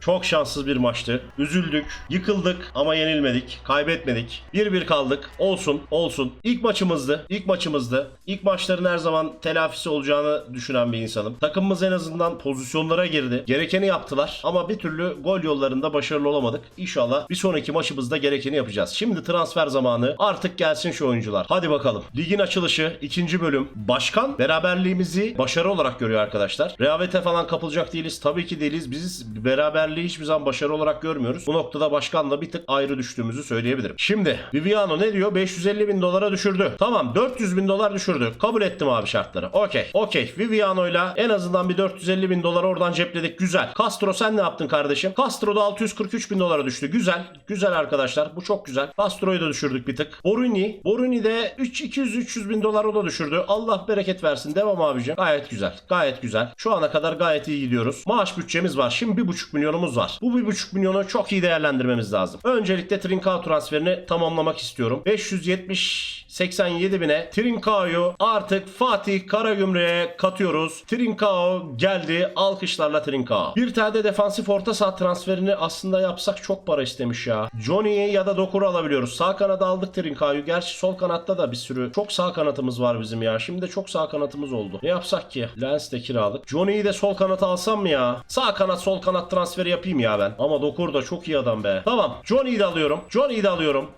Çok şanssız bir maçtı. Üzüldük, yıkıldık ama yenilmedik, kaybetmedik. 1-1 kaldık. Olsun, olsun. İlk maçımızdı. İlk maçımızdı. İlk maçların her zaman telafisi olacağını düşünen bir insanım. Takımımız en azından pozisyonlara girdi. Gerekeni yaptılar ama bir türlü gol yollarında başarılı olamadık. İnşallah bir sonraki maçımızda gerekeni yapacağız. Şimdi transfer zamanı. Artık gelsin şu oyuncular. Hadi bakalım. Ligin açılışı, ikinci bölüm. Başkan beraberliğimizi başarı olarak görüyor arkadaşlar. Rehavete falan kapılacak değiliz. Tabii ki değiliz. Biz beraberliği hiçbir zaman başarı olarak görmüyoruz. Bu noktada başkanla bir tık ayrı düştüğümüzü söyleyebilirim. Şimdi Viviano ne diyor? 550 bin dolara düşürdü. Tamam 400 bin dolar düşürdü. Kabul ettim abi şartları. Okey. Okey. Viviano'yla en azından bir 450 bin dolar oradan cepledik. Güzel. Castro sen ne yaptın kardeşim? Castro da 643 bin dolara düştü. Güzel. Güzel arkadaşlar. Bu çok güzel. Castro'yu da düşürdük bir tık. Boruni. Boruni de 3 200-300 bin dolar o da düşürdü. Allah bereket versin. Devam abicim. Gayet güzel. Gayet güzel. Şu ana kadar gayet iyi gidiyoruz. Maaş bütçemiz var. Şimdi 1,5 milyonumuz var. Bu 1,5 milyonu çok iyi değerlendirmemiz lazım. Öncelikle Trincao transferini tamamlamak istiyorum. 570 87 bine Trincao'yu artık Fatih Karagümrük'e katıyoruz. Trincao geldi. Alkışlarla Trincao. Bir tane de defansif orta saha transferini aslında yapsak çok para istemiş ya. Johnny'yi ya da Dokur'u alabiliyoruz. Sağ kanada aldık Trincao'yu. Gerçi sol kanatta da bir sürü çok sağ kanatımız var bizim ya. Şimdi de çok sağ kanatımız oldu. Ne yapsak ki? Lens de kiralık. Johnny'yi de sol kanata alsam mı ya? Sağ kanat sol kanat transferi yapayım ya ben. Ama Dokur da çok iyi adam be. Tamam. Johnny'yi de alıyorum. Johnny'yi de alıyorum.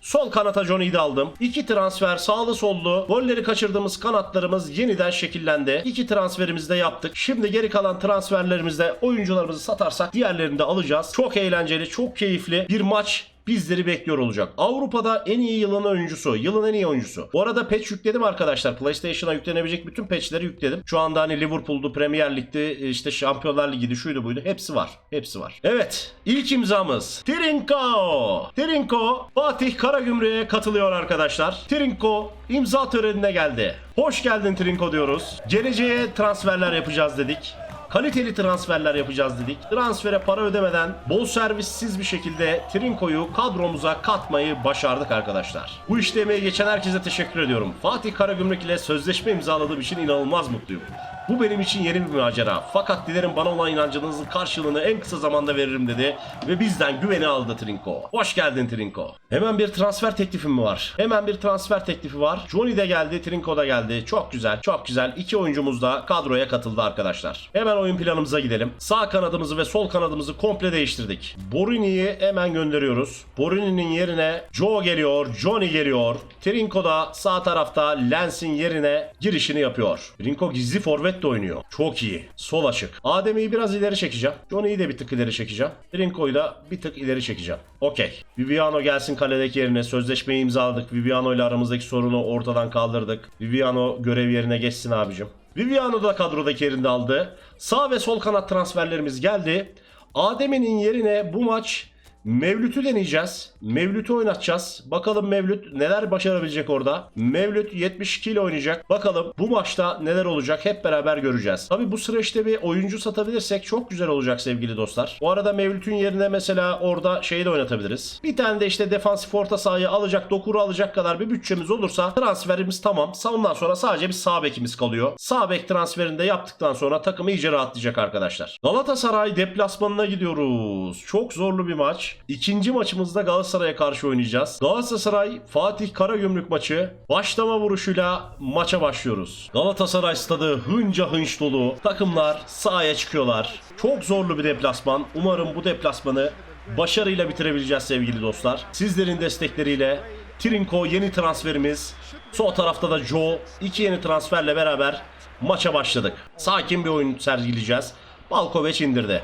Sol kanata Johnny'yi de aldım. İki transfer sağlı sollu. Golleri kaçırdığımız kanatlarımız yeniden şekillendi. İki transferimizi de yaptık. Şimdi geri kalan transferlerimizde oyuncularımızı satarsak diğerlerini de alacağız. Çok eğlenceli, çok keyifli bir maç bizleri bekliyor olacak. Avrupa'da en iyi yılın oyuncusu, yılın en iyi oyuncusu. Bu arada patch yükledim arkadaşlar. PlayStation'a yüklenebilecek bütün patchleri yükledim. Şu anda hani Liverpool'du, Premier Lig'di, işte Şampiyonlar Ligi'di, şuydu buydu. Hepsi var. Hepsi var. Evet. ilk imzamız Trinko. Trinko Fatih Karagümrük'e katılıyor arkadaşlar. Trinko imza törenine geldi. Hoş geldin Trinko diyoruz. Geleceğe transferler yapacağız dedik. Kaliteli transferler yapacağız dedik. Transfere para ödemeden bol servissiz bir şekilde Trinko'yu kadromuza katmayı başardık arkadaşlar. Bu işte emeği geçen herkese teşekkür ediyorum. Fatih Karagümrük ile sözleşme imzaladığım için inanılmaz mutluyum. Bu benim için yeni bir macera. Fakat dilerim bana olan inancınızın karşılığını en kısa zamanda veririm dedi. Ve bizden güveni aldı Trinko. Hoş geldin Trinko. Hemen bir transfer teklifim mi var? Hemen bir transfer teklifi var. Johnny de geldi, Trinko da geldi. Çok güzel, çok güzel. İki oyuncumuz da kadroya katıldı arkadaşlar. Hemen oyun planımıza gidelim. Sağ kanadımızı ve sol kanadımızı komple değiştirdik. Borini'yi hemen gönderiyoruz. Borini'nin yerine Joe geliyor, Johnny geliyor. Trinko da sağ tarafta Lens'in yerine girişini yapıyor. Trinko gizli forvet de oynuyor. Çok iyi. Sol açık. Adem'i biraz ileri çekeceğim. Johnny'yi de bir tık ileri çekeceğim. Trinko'yu da bir tık ileri çekeceğim. Okey. Viviano gelsin kaledeki yerine. Sözleşmeyi imzaladık. Viviano ile aramızdaki sorunu ortadan kaldırdık. Viviano görev yerine geçsin abicim. Viviano da kadrodaki yerini aldı. Sağ ve sol kanat transferlerimiz geldi. Adem'in yerine bu maç Mevlüt'ü deneyeceğiz. Mevlüt'ü oynatacağız. Bakalım Mevlüt neler başarabilecek orada. Mevlüt 72 ile oynayacak. Bakalım bu maçta neler olacak hep beraber göreceğiz. Tabi bu süreçte bir oyuncu satabilirsek çok güzel olacak sevgili dostlar. Bu arada Mevlüt'ün yerine mesela orada şeyi de oynatabiliriz. Bir tane de işte defansif orta sahayı alacak, dokuru alacak kadar bir bütçemiz olursa transferimiz tamam. Ondan sonra sadece bir sağ bekimiz kalıyor. Sağ bek transferini de yaptıktan sonra takım iyice rahatlayacak arkadaşlar. Galatasaray deplasmanına gidiyoruz. Çok zorlu bir maç. İkinci maçımızda Galatasaray'a karşı oynayacağız. Galatasaray Fatih Karagümrük maçı başlama vuruşuyla maça başlıyoruz. Galatasaray stadı hınca hınç dolu. Takımlar sahaya çıkıyorlar. Çok zorlu bir deplasman. Umarım bu deplasmanı başarıyla bitirebileceğiz sevgili dostlar. Sizlerin destekleriyle Trinko yeni transferimiz. Sol tarafta da Joe. iki yeni transferle beraber maça başladık. Sakin bir oyun sergileyeceğiz. Balkoveç indirdi.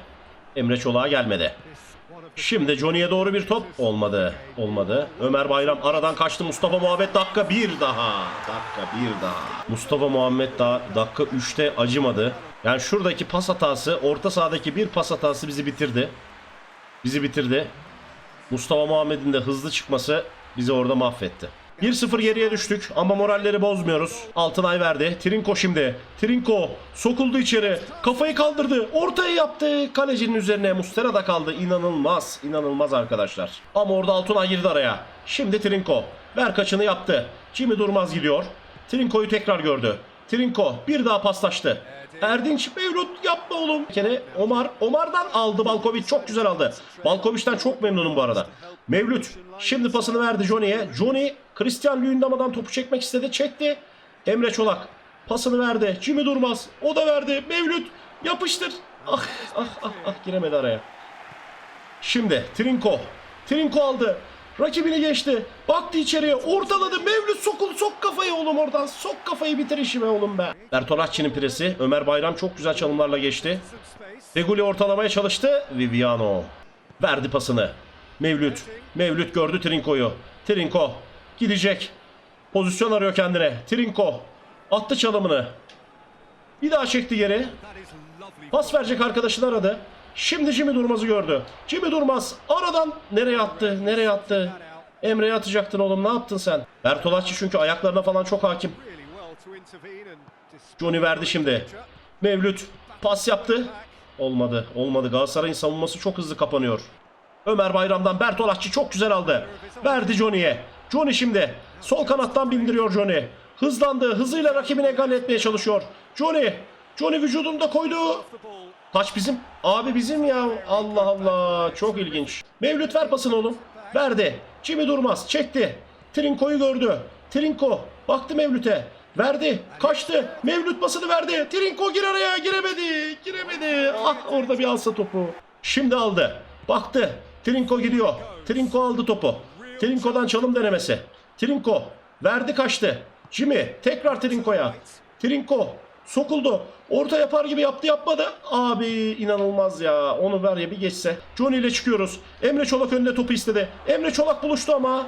Emre Çolak'a gelmedi. Şimdi Johnny'ye doğru bir top. Olmadı. Olmadı. Ömer Bayram aradan kaçtı. Mustafa Muhammed dakika bir daha. Dakika bir daha. Mustafa Muhammed daha dakika 3'te acımadı. Yani şuradaki pas hatası, orta sahadaki bir pas hatası bizi bitirdi. Bizi bitirdi. Mustafa Muhammed'in de hızlı çıkması bizi orada mahvetti. 1-0 geriye düştük ama moralleri bozmuyoruz. Altınay verdi. Trinko şimdi. Trinko sokuldu içeri. Kafayı kaldırdı. Ortayı yaptı. Kalecinin üzerine Mustera da kaldı. İnanılmaz. inanılmaz arkadaşlar. Ama orada Altınay girdi araya. Şimdi Trinko. Ver kaçını yaptı. Jimmy Durmaz gidiyor. Trinko'yu tekrar gördü. Trinko bir daha paslaştı. Erdinç Mevlut yapma oğlum. Kere Omar Omar'dan aldı Balkovic çok güzel aldı. Balkovic'ten çok memnunum bu arada. Mevlut şimdi pasını verdi Johnny'ye. Johnny Christian Luyendama'dan topu çekmek istedi. Çekti. Emre Çolak pasını verdi. Jimmy Durmaz o da verdi. Mevlut yapıştır. Ah ah ah ah giremedi araya. Şimdi Trinko. Trinko aldı. Rakibini geçti. Baktı içeriye. Ortaladı. Mevlüt sokul. Sok kafayı oğlum oradan. Sok kafayı bitir işime oğlum be. Bertolacci'nin presi. Ömer Bayram çok güzel çalımlarla geçti. Feguli ortalamaya çalıştı. Viviano. Verdi pasını. Mevlüt. Mevlüt gördü Trinko'yu. Trinko. Gidecek. Pozisyon arıyor kendine. Trinko. Attı çalımını. Bir daha çekti geri. Pas verecek arkadaşını aradı. Şimdi Jimmy Durmaz'ı gördü. Jimmy Durmaz aradan nereye attı? Nereye attı? Emre'ye atacaktın oğlum ne yaptın sen? Bertolacci çünkü ayaklarına falan çok hakim. Johnny verdi şimdi. Mevlüt pas yaptı. Olmadı. Olmadı. Galatasaray'ın savunması çok hızlı kapanıyor. Ömer Bayram'dan Bertolacci çok güzel aldı. Verdi Johnny'ye. Johnny şimdi sol kanattan bindiriyor Johnny. Hızlandı. Hızıyla rakibine egal etmeye çalışıyor. Johnny. Johnny vücudunda koydu. Taç bizim. Abi bizim ya. Allah Allah. Çok ilginç. Mevlüt ver pasını oğlum. Verdi. Jimmy Durmaz. Çekti. Trinko'yu gördü. Trinko. Baktı Mevlüt'e. Verdi. Kaçtı. Mevlüt pasını verdi. Trinko gir araya. Giremedi. Giremedi. Ah orada bir alsa topu. Şimdi aldı. Baktı. Trinko gidiyor. Trinko aldı topu. Trinko'dan çalım denemesi. Trinko. Verdi kaçtı. Jimmy. Tekrar Trinko'ya. Trinko. Sokuldu. Orta yapar gibi yaptı yapmadı. Abi inanılmaz ya. Onu ver ya bir geçse. Johnny ile çıkıyoruz. Emre Çolak önünde topu istedi. Emre Çolak buluştu ama.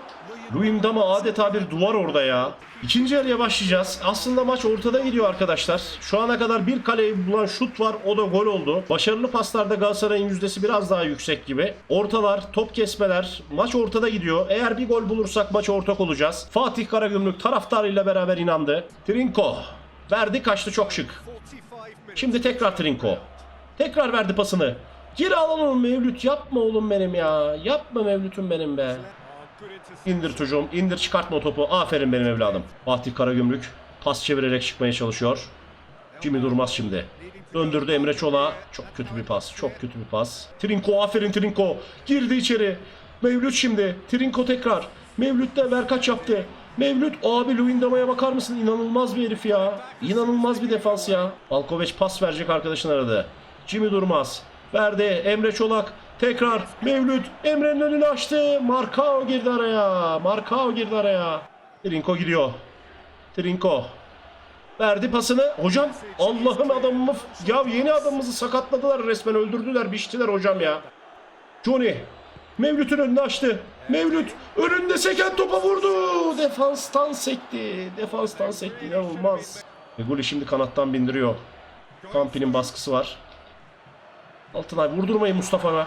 Luyendama adeta bir duvar orada ya. İkinci yarıya başlayacağız. Aslında maç ortada gidiyor arkadaşlar. Şu ana kadar bir kaleyi bulan şut var. O da gol oldu. Başarılı paslarda Galatasaray'ın yüzdesi biraz daha yüksek gibi. Ortalar, top kesmeler. Maç ortada gidiyor. Eğer bir gol bulursak maç ortak olacağız. Fatih Karagümrük taraftarıyla beraber inandı. Trinko. Verdi kaçtı çok şık. Şimdi tekrar Trinko. Tekrar verdi pasını. Geri alalım oğlum Mevlüt. Yapma oğlum benim ya. Yapma Mevlüt'üm benim be. İndir çocuğum. indir çıkartma topu. Aferin benim evladım. Fatih Karagümrük pas çevirerek çıkmaya çalışıyor. Jimmy Durmaz şimdi. Döndürdü Emre Çolak'a. Çok kötü bir pas. Çok kötü bir pas. Trinko aferin Trinko. Girdi içeri. Mevlüt şimdi. Trinko tekrar. Mevlüt de ver kaç yaptı. Mevlüt abi Luyendama'ya bakar mısın? İnanılmaz bir herif ya. İnanılmaz bir defans ya. Balkoveç pas verecek arkadaşın aradı. Jimmy Durmaz. Verdi. Emre Çolak. Tekrar Mevlüt Emre'nin önünü açtı. Markao girdi araya. Markao girdi araya. Trinko gidiyor. Trinko. Verdi pasını. Hocam Allah'ım adamımı ya yeni adamımızı sakatladılar resmen öldürdüler biçtiler hocam ya. Johnny Mevlüt'ün önünü açtı. Mevlüt önünde seken topa vurdu. Defanstan sekti. Defanstan sekti. İnanılmaz. Ve golü şimdi kanattan bindiriyor. Kampi'nin baskısı var. Altınay vurdurmayın Mustafa'ya.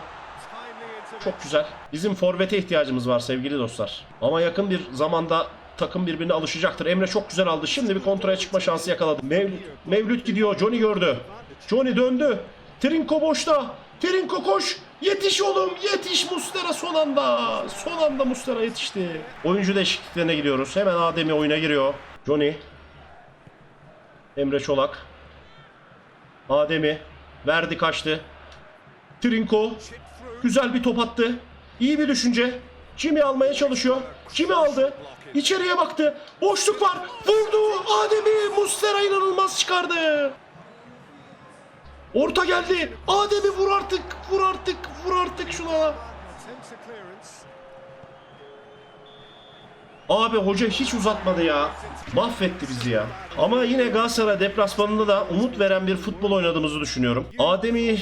Çok güzel. Bizim forvete ihtiyacımız var sevgili dostlar. Ama yakın bir zamanda takım birbirine alışacaktır. Emre çok güzel aldı. Şimdi bir kontraya çıkma şansı yakaladı. Mevlüt, Mevlüt gidiyor. Johnny gördü. Johnny döndü. Trinko boşta. Trinko koş. Yetiş oğlum. Yetiş Mustera son anda. Son anda Mustera yetişti. Oyuncu değişikliklerine gidiyoruz. Hemen Adem'i oyuna giriyor. Johnny. Emre Çolak. Adem'i. Verdi kaçtı. Trinko. Güzel bir top attı. İyi bir düşünce. Jimmy almaya çalışıyor. Jimmy aldı. İçeriye baktı. Boşluk var. Vurdu. Adem'i Mustera inanılmaz çıkardı. Orta geldi. Adem'i vur artık. Vur artık. Vur artık şuna. Abi hoca hiç uzatmadı ya. Mahvetti bizi ya. Ama yine Galatasaray deplasmanında da umut veren bir futbol oynadığımızı düşünüyorum. Adem'i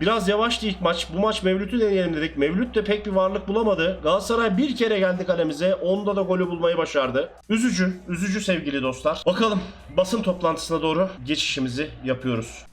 biraz yavaştı ilk maç. Bu maç Mevlüt'ü deneyelim dedik. Mevlüt de pek bir varlık bulamadı. Galatasaray bir kere geldi kalemize. Onda da golü bulmayı başardı. Üzücü, üzücü sevgili dostlar. Bakalım basın toplantısına doğru geçişimizi yapıyoruz.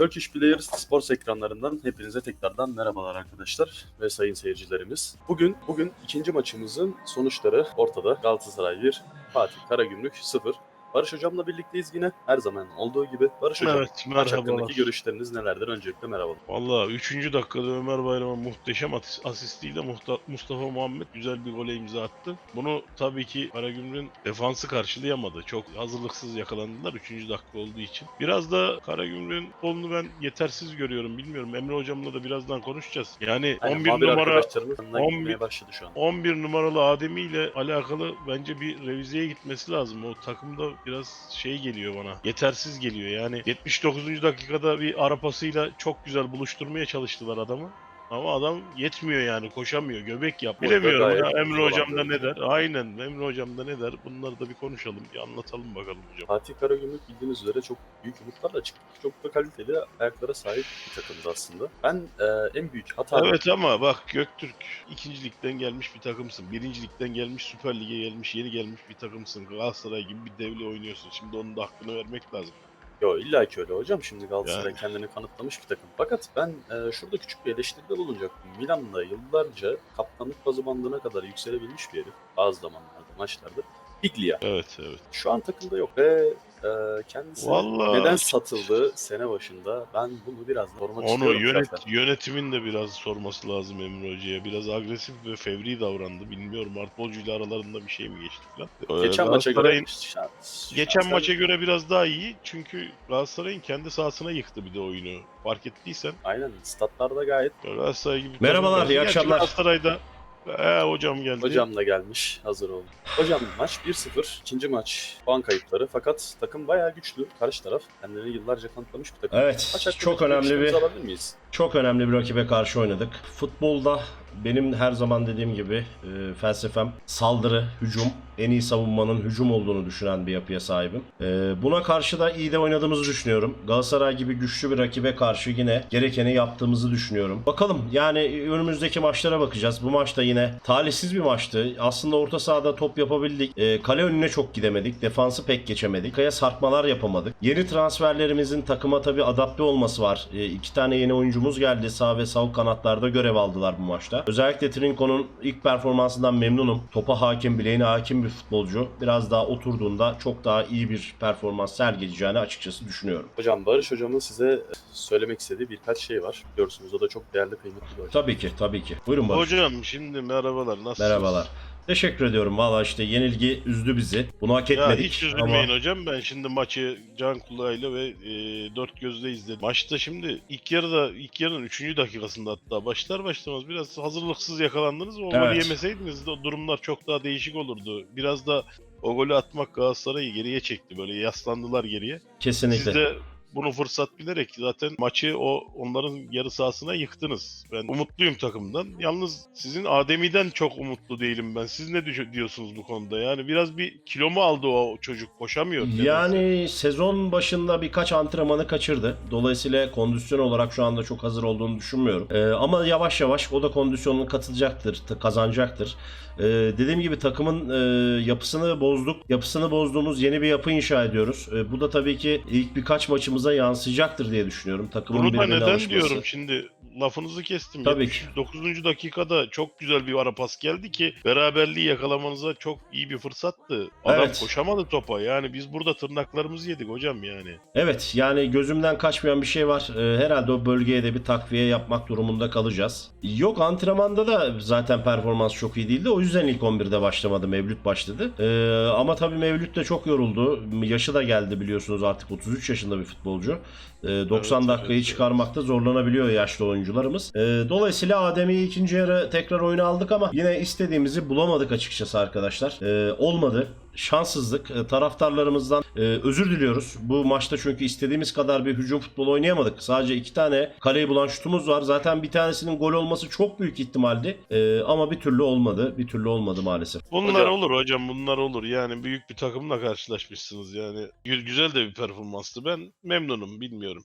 Turkish Players Sports ekranlarından hepinize tekrardan merhabalar arkadaşlar ve sayın seyircilerimiz. Bugün bugün ikinci maçımızın sonuçları ortada. Galatasaray 1, Fatih Karagümrük 0. Barış Hocam'la birlikteyiz yine. Her zaman olduğu gibi. Barış Hocam, Evet maç hakkındaki görüşleriniz nelerdir? Öncelikle merhaba. Valla 3. dakikada Ömer Bayram'ın muhteşem asistiyle Mustafa Muhammed güzel bir gole imza attı. Bunu tabii ki Karagümrük'ün defansı karşılayamadı. Çok hazırlıksız yakalandılar 3. dakika olduğu için. Biraz da Karagümrük'ün kolunu ben yetersiz görüyorum. Bilmiyorum Emre hocamla da birazdan konuşacağız. Yani Aynen, 11 muhabir numara arkadaşlarımız yanına 11 gitmeye başladı şu an. 11 numaralı Ademi ile alakalı bence bir revizeye gitmesi lazım. O takımda biraz şey geliyor bana. Yetersiz geliyor. Yani 79. dakikada bir arapasıyla çok güzel buluşturmaya çalıştılar adamı. Ama adam yetmiyor yani koşamıyor. Göbek yap. Orada Bilemiyorum ya Emre hocam da ne der? Aynen Emre hocam da ne der? Bunları da bir konuşalım. Bir anlatalım bakalım hocam. Fatih Karagümrük bildiğiniz üzere çok büyük umutlarla çıktı. Çok da kaliteli ayaklara sahip bir takımdı aslında. Ben e, en büyük hata... Evet ama bak Göktürk ikincilikten gelmiş bir takımsın. Birincilikten gelmiş Süper Lig'e gelmiş yeni gelmiş bir takımsın. Galatasaray gibi bir devle oynuyorsun. Şimdi onun da hakkını vermek lazım. Yo illa ki öyle hocam. Şimdi Galatasaray Yani. kendini kanıtlamış bir takım. Fakat ben e, şurada küçük bir eleştiride bulunacaktım. Milan'da yıllarca kaptanlık bazı bandına kadar yükselebilmiş bir herif. Bazı zamanlarda, maçlarda. Biglia. Evet evet. Şu an takımda yok ve e, kendisi Vallahi neden satıldı sene başında ben bunu biraz sormak Onu istiyorum. yönet, şahsen. yönetimin de biraz sorması lazım Emre Hoca'ya. Biraz agresif ve fevri davrandı. Bilmiyorum Artbolcu ile aralarında bir şey mi geçti falan. Ee, Geçen maça göre şans- Geçen şahsen- maça göre biraz daha iyi. Çünkü Galatasaray'ın kendi sahasına yıktı bir de oyunu. Fark ettiysen. Aynen statlarda gayet Galatasaray gibi. Merhabalar, iyi akşamlar. Galatasaray'da Ee, hocam geldi. Hocam da gelmiş. Hazır olun. Hocam maç 1-0. ikinci maç puan kayıpları. Fakat takım bayağı güçlü. Karşı taraf kendini yıllarca kanıtlamış bir takım. Evet, Maç çok önemli bir alabilir miyiz? çok önemli bir rakibe karşı oynadık. Futbolda benim her zaman dediğim gibi e, felsefem saldırı, hücum, en iyi savunmanın hücum olduğunu düşünen bir yapıya sahibim. E, buna karşı da iyi de oynadığımızı düşünüyorum. Galatasaray gibi güçlü bir rakibe karşı yine gerekeni yaptığımızı düşünüyorum. Bakalım yani önümüzdeki maçlara bakacağız. Bu maçta yine talihsiz bir maçtı. Aslında orta sahada top yapabildik. E, kale önüne çok gidemedik. Defansı pek geçemedik. Kaya sarkmalar yapamadık. Yeni transferlerimizin takıma tabii adapte olması var. E, iki tane yeni oyuncumuz geldi. Sağ ve sol kanatlarda görev aldılar bu maçta. Özellikle Trinko'nun ilk performansından memnunum. Topa hakim, bileğine hakim bir futbolcu. Biraz daha oturduğunda çok daha iyi bir performans sergileyeceğini açıkçası düşünüyorum. Hocam Barış hocamın size söylemek istediği birkaç şey var. Biliyorsunuz o da çok değerli kıymetli bir hocam. Tabii ki, tabii ki. Buyurun Barış. Hocam şimdi merhabalar. Nasılsınız? Merhabalar. Teşekkür ediyorum. Valla işte yenilgi üzdü bizi. Bunu hak Ya etmedik. hiç ama üzülmeyin hocam. Ben şimdi maçı can kulağıyla ve e, dört gözle izledim. Maçta şimdi ilk yarıda ilk yarının 3. dakikasında hatta başlar başlamaz biraz hazırlıksız yakalandınız. O golü Evet. yemeseydiniz de durumlar çok daha değişik olurdu. Biraz da o golü atmak Galatasaray'ı geriye çekti. Böyle yaslandılar geriye. kesinlikle. Siz de bunu fırsat bilerek zaten maçı o onların yarı sahasına yıktınız. Ben umutluyum takımdan. Yalnız sizin Ademi'den çok umutlu değilim ben. Siz ne diyorsunuz bu konuda? Yani biraz bir kilo mu aldı o çocuk? Koşamıyor. nedense. Yani sezon başında birkaç antrenmanı kaçırdı. Dolayısıyla kondisyon olarak şu anda çok hazır olduğunu düşünmüyorum. Ee, ama yavaş yavaş o da kondisyonunu katılacaktır, kazanacaktır. Ee, dediğim gibi takımın e, yapısını bozduk. Yapısını bozduğumuz yeni bir yapı inşa ediyoruz. Ee, bu da tabii ki ilk birkaç maçımıza yansıyacaktır diye düşünüyorum. Takımın Bunu da birbirine neden alışması. diyorum şimdi lafınızı kestim. Tabii ki. 9. dakikada çok güzel bir ara pas geldi ki beraberliği yakalamanıza çok iyi bir fırsattı. Adam Evet. koşamadı topa. Yani biz burada tırnaklarımızı yedik hocam yani. Evet yani gözümden kaçmayan bir şey var. Ee, herhalde o bölgeye de bir takviye yapmak durumunda kalacağız. Yok antrenmanda da zaten performans çok iyi değildi. O yüzden ilk 11'de başlamadı. Mevlüt başladı. Ee, ama tabii Mevlüt de çok yoruldu. Yaşı da geldi biliyorsunuz artık 33 yaşında bir futbolcu. Ee, 90 Evet, dakikayı evet, çıkarmakta zorlanabiliyor yaşlı oyuncularımız. Ee, dolayısıyla Adem'i ikinci yarı tekrar oyuna aldık ama yine istediğimizi bulamadık açıkçası arkadaşlar. Ee, olmadı. Şanssızlık. Ee, taraftarlarımızdan e, özür diliyoruz. Bu maçta çünkü istediğimiz kadar bir hücum futbolu oynayamadık. Sadece iki tane kaleyi bulan şutumuz var. Zaten bir tanesinin gol olması çok büyük ihtimaldi. Ee, ama bir türlü olmadı. Bir türlü olmadı maalesef. Bunlar Hocam- olur hocam bunlar olur. Yani büyük bir takımla karşılaşmışsınız yani. Gü- Güzel de bir performanstı. Ben memnunum bilmiyorum.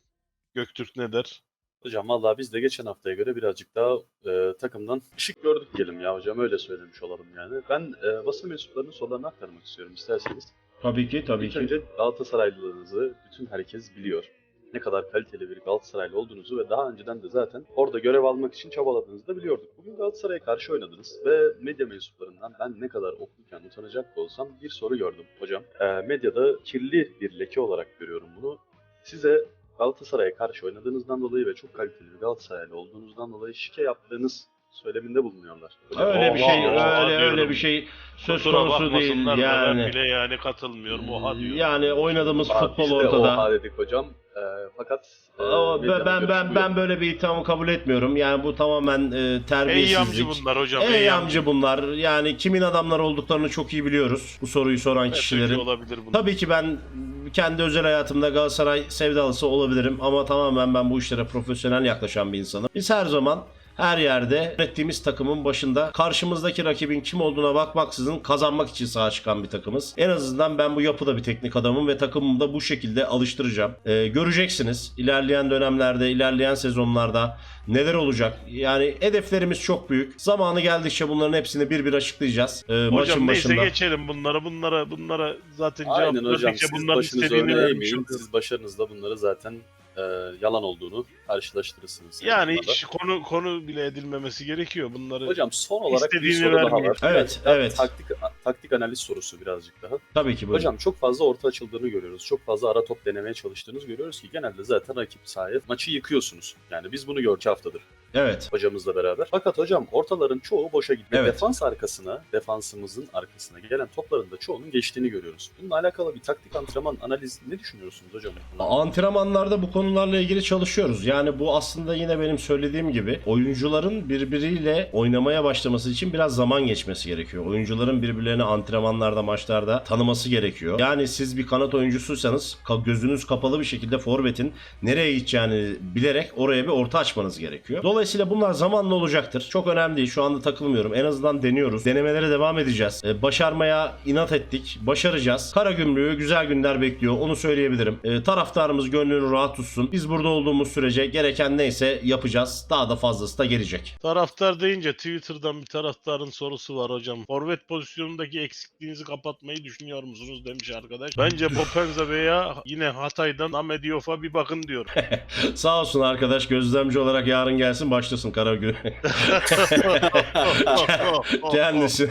Göktürk ne der? Hocam vallahi biz de geçen haftaya göre birazcık daha e, takımdan ışık gördük diyelim ya hocam öyle söylemiş olalım yani. Ben e, basın mensuplarının sorularını aktarmak istiyorum isterseniz. Tabii ki tabii İlk ki. önce Galatasaraylılığınızı bütün herkes biliyor. ne kadar kaliteli bir Galatasaraylı olduğunuzu ve daha önceden de zaten orada görev almak için çabaladığınızı da biliyorduk. Bugün Galatasaray'a karşı oynadınız ve medya mensuplarından ben ne kadar okurken utanacak da olsam bir soru gördüm hocam. Ee, medyada kirli bir leke olarak görüyorum bunu. Size Galatasaray'a karşı oynadığınızdan dolayı ve çok kaliteli bir Galatasaraylı olduğunuzdan dolayı şike yaptığınız söyleminde bulunuyorlar. Öyle bir şey, öyle öyle bir şey söz konusu değil yani. Ben bile yani katılmıyorum. Oha diyor. Yani oynadığımız Abi futbol biz de ortada. Oha dedik hocam. Ee, fakat e, Ama medyanın ben ben ben, ben böyle bir ithamı kabul etmiyorum. Yani bu tamamen e, Eyyamcı terbiyesizlik. bunlar hocam. Eyyamcı bunlar. Yani kimin adamlar olduklarını çok iyi biliyoruz. Bu soruyu soran Evet, kişilerin. olabilir bunlar. Tabii ki ben kendi özel hayatımda Galatasaray sevdalısı olabilirim ama tamamen ben bu işlere profesyonel yaklaşan bir insanım. Biz her zaman her yerde yönettiğimiz takımın başında karşımızdaki rakibin kim olduğuna bakmaksızın kazanmak için sahaya çıkan bir takımız. En azından ben bu yapıda bir teknik adamım ve takımımı da bu şekilde alıştıracağım. Ee, göreceksiniz ilerleyen dönemlerde, ilerleyen sezonlarda neler olacak. Yani hedeflerimiz çok büyük. Zamanı geldikçe bunların hepsini bir bir açıklayacağız. Ee, Hocam maçın neyse başında. geçelim bunlara. Bunlara bunlara zaten cevap Aynen hocam siz bunların başınızı öne eğmeyin. Siz başarınızla bunları zaten e, yalan olduğunu karşılaştırırsınız. Yani hiç konu konu bile edilmemesi gerekiyor bunları. Hocam son olarak bir soru daha vermiyor. var. Evet, daha evet. Taktik, taktik analiz sorusu birazcık daha. Tabii ki buyurun. Hocam çok fazla orta açıldığını görüyoruz. Çok fazla ara top denemeye çalıştığınızı görüyoruz ki genelde zaten rakip sahaya maçı yıkıyorsunuz. Yani biz bunu gördük haftadır Evet. hocamızla beraber. Fakat hocam ortaların çoğu boşa gitti. Evet. Defans arkasına, defansımızın arkasına gelen topların da çoğunun geçtiğini görüyoruz. Bununla alakalı bir taktik antrenman analiz ne düşünüyorsunuz hocam? Antrenmanlarda bu konularla ilgili çalışıyoruz. Yani bu aslında yine benim söylediğim gibi oyuncuların birbiriyle oynamaya başlaması için biraz zaman geçmesi gerekiyor. Oyuncuların birbirlerini antrenmanlarda, maçlarda tanıması gerekiyor. Yani siz bir kanat oyuncusuysanız gözünüz kapalı bir şekilde forvetin nereye gideceğini bilerek oraya bir orta açmanız gerekiyor. Dolayısıyla bunlar zamanla olacaktır. Çok önemli değil. Şu anda takılmıyorum. En azından deniyoruz. Denemelere devam edeceğiz. Ee, başarmaya inat ettik. Başaracağız. Kara gümrüğü güzel günler bekliyor. Onu söyleyebilirim. Ee, taraftarımız gönlünü rahat tutsun. Biz burada olduğumuz sürece gereken neyse yapacağız. Daha da fazlası da gelecek. Taraftar deyince Twitter'dan bir taraftarın sorusu var hocam. Forvet pozisyonundaki eksikliğinizi kapatmayı düşünüyor musunuz demiş arkadaş. Bence Popenza veya yine Hatay'dan Ahmet bir bakın diyor. Sağ olsun arkadaş gözlemci olarak yarın gelsin başlasın kara gümrüğü. Kendisi,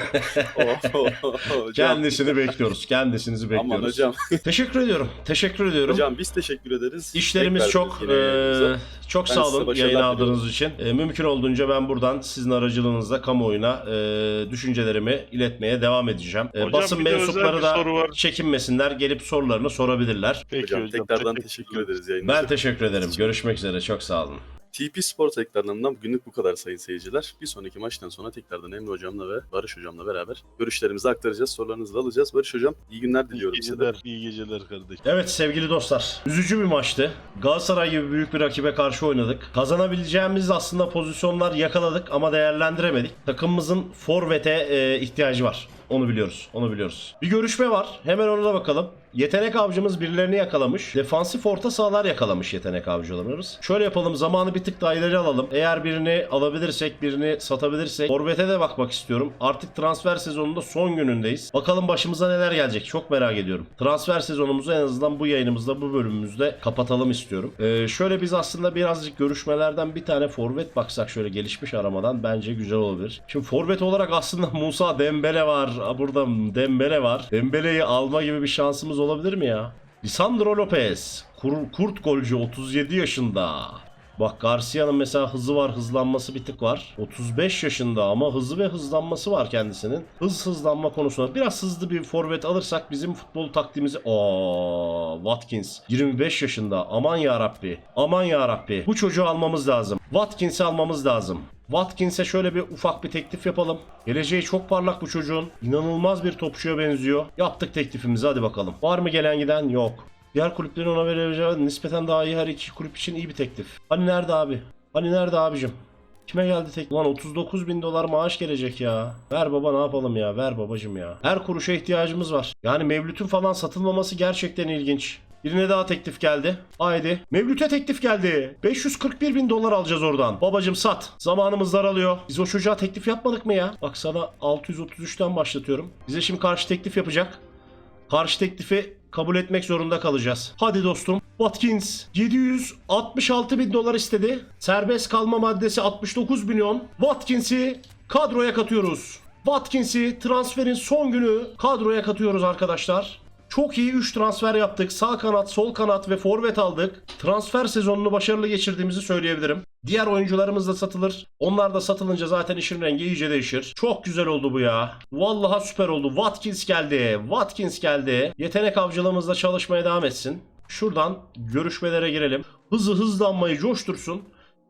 hocam, kendisini bekliyoruz. Kendisinizi bekliyoruz. aman hocam. Teşekkür ediyorum. Teşekkür ediyorum. Hocam biz teşekkür ederiz. İşlerimiz Tekrar çok eee, çok Ben sağ olun yayın aldığınız için. Eee, mümkün olduğunca ben buradan sizin aracılığınızla kamuoyuna eee, düşüncelerimi iletmeye devam edeceğim. Eee, Hocam basın mensupları da çekinmesinler, gelip sorularını sorabilirler. Peki Hocam, tekrardan teşekkür ederiz yayınınıza. Ben teşekkür ederim. Görüşmek üzere. Çok sağ olun. TP Sport ekranından bugünlük bu kadar sayın seyirciler. Bir sonraki maçtan sonra tekrardan Emre Hocam'la ve Barış Hocam'la beraber görüşlerimizi aktaracağız, sorularınızı alacağız. Barış Hocam iyi günler İyi diliyorum size. geceler, iyi geceler kardeşim. Evet sevgili dostlar. Üzücü bir maçtı. Galatasaray gibi büyük bir rakibe karşı oynadık. Kazanabileceğimiz aslında pozisyonlar yakaladık ama değerlendiremedik. Takımımızın forvete e, ihtiyacı var. Onu biliyoruz. Onu biliyoruz. Bir görüşme var. Hemen ona bakalım. Yetenek avcımız birilerini yakalamış. Defansif orta sahalar yakalamış yetenek avcılarımız. Şöyle yapalım. Zamanı bir tık daha ileri alalım. Eğer birini alabilirsek, birini satabilirsek. Forvet'e de bakmak istiyorum. Artık transfer sezonunda son günündeyiz. Bakalım başımıza neler gelecek. Çok merak ediyorum. Transfer sezonumuzu en azından bu yayınımızda, bu bölümümüzde kapatalım istiyorum. Ee, şöyle biz aslında birazcık görüşmelerden bir tane forvet baksak şöyle gelişmiş aramadan bence güzel olabilir. Şimdi forvet olarak aslında Musa Dembele var. Burada Dembele var. Dembele'yi alma gibi bir şansımız olabilir mi ya? Lisandro Lopez. Kur- kurt golcü 37 yaşında. Bak Garcia'nın mesela hızı var, hızlanması bir tık var. 35 yaşında ama hızı ve hızlanması var kendisinin. Hız hızlanma konusunda biraz hızlı bir forvet alırsak bizim futbol taktiğimizi... Aa, Watkins 25 yaşında. Aman ya Rabbi. Aman ya Rabbi. Bu çocuğu almamız lazım. Watkins'i almamız lazım. Watkins'e şöyle bir ufak bir teklif yapalım. Geleceği çok parlak bu çocuğun. İnanılmaz bir topçuya benziyor. Yaptık teklifimizi hadi bakalım. Var mı gelen giden? Yok. Diğer kulüplerin ona verebileceği nispeten daha iyi her iki kulüp için iyi bir teklif. Hani nerede abi? Hani nerede abicim? Kime geldi tek? Ulan 39 bin dolar maaş gelecek ya. Ver baba ne yapalım ya? Ver babacım ya. Her kuruşa ihtiyacımız var. Yani Mevlüt'ün falan satılmaması gerçekten ilginç. Birine daha teklif geldi. Haydi. Mevlüt'e teklif geldi. 541 bin dolar alacağız oradan. Babacım sat. Zamanımız daralıyor. Biz o çocuğa teklif yapmadık mı ya? Bak sana 633'ten başlatıyorum. Bize şimdi karşı teklif yapacak. Karşı teklifi kabul etmek zorunda kalacağız. Hadi dostum. Watkins 766 bin dolar istedi. Serbest kalma maddesi 69 milyon. Watkins'i kadroya katıyoruz. Watkins'i transferin son günü kadroya katıyoruz arkadaşlar. Çok iyi 3 transfer yaptık. Sağ kanat, sol kanat ve forvet aldık. Transfer sezonunu başarılı geçirdiğimizi söyleyebilirim. Diğer oyuncularımız da satılır. Onlar da satılınca zaten işin rengi iyice değişir. Çok güzel oldu bu ya. Vallahi süper oldu. Watkins geldi. Watkins geldi. Yetenek avcılığımızda çalışmaya devam etsin. Şuradan görüşmelere girelim. Hızı hızlanmayı coştursun.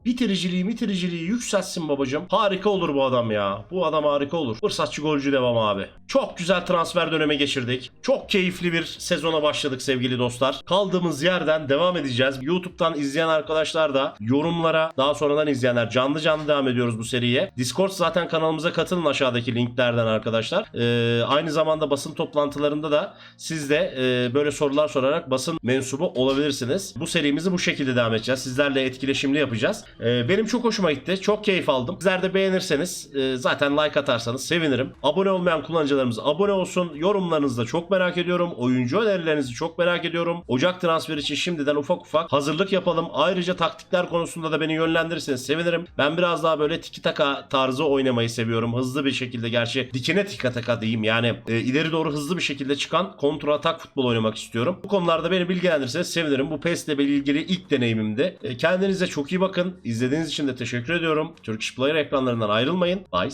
Bitiriciliği bitiriciliği yükseltsin babacım. Harika olur bu adam ya. Bu adam harika olur. Fırsatçı golcü devam abi. Çok güzel transfer dönemi geçirdik. Çok keyifli bir sezona başladık sevgili dostlar. Kaldığımız yerden devam edeceğiz. YouTube'dan izleyen arkadaşlar da yorumlara daha sonradan izleyenler canlı canlı devam ediyoruz bu seriye. Discord zaten kanalımıza katılın aşağıdaki linklerden arkadaşlar. Ee, aynı zamanda basın toplantılarında da siz de e, böyle sorular sorarak basın mensubu olabilirsiniz. Bu serimizi bu şekilde devam edeceğiz. Sizlerle etkileşimli yapacağız. Ee, benim çok hoşuma gitti. Çok keyif aldım. Sizler de beğenirseniz e, zaten like atarsanız sevinirim. Abone olmayan kullanıcılarımız abone olsun. Yorumlarınızı da çok merak ediyorum. Oyuncu önerilerinizi çok merak ediyorum. Ocak transferi için şimdiden ufak ufak hazırlık yapalım. Ayrıca taktikler konusunda da beni yönlendirirseniz sevinirim. Ben biraz daha böyle tiki taka tarzı oynamayı seviyorum. Hızlı bir şekilde gerçi dikine tiki taka diyeyim. Yani e, ileri doğru hızlı bir şekilde çıkan kontra atak futbol oynamak istiyorum. Bu konularda beni bilgilendirirseniz sevinirim. Bu PES ile ilgili ilk deneyimimdi. E, kendinize çok iyi bakın. İzlediğiniz için de teşekkür ediyorum. Turkish Player ekranlarından ayrılmayın. Bye.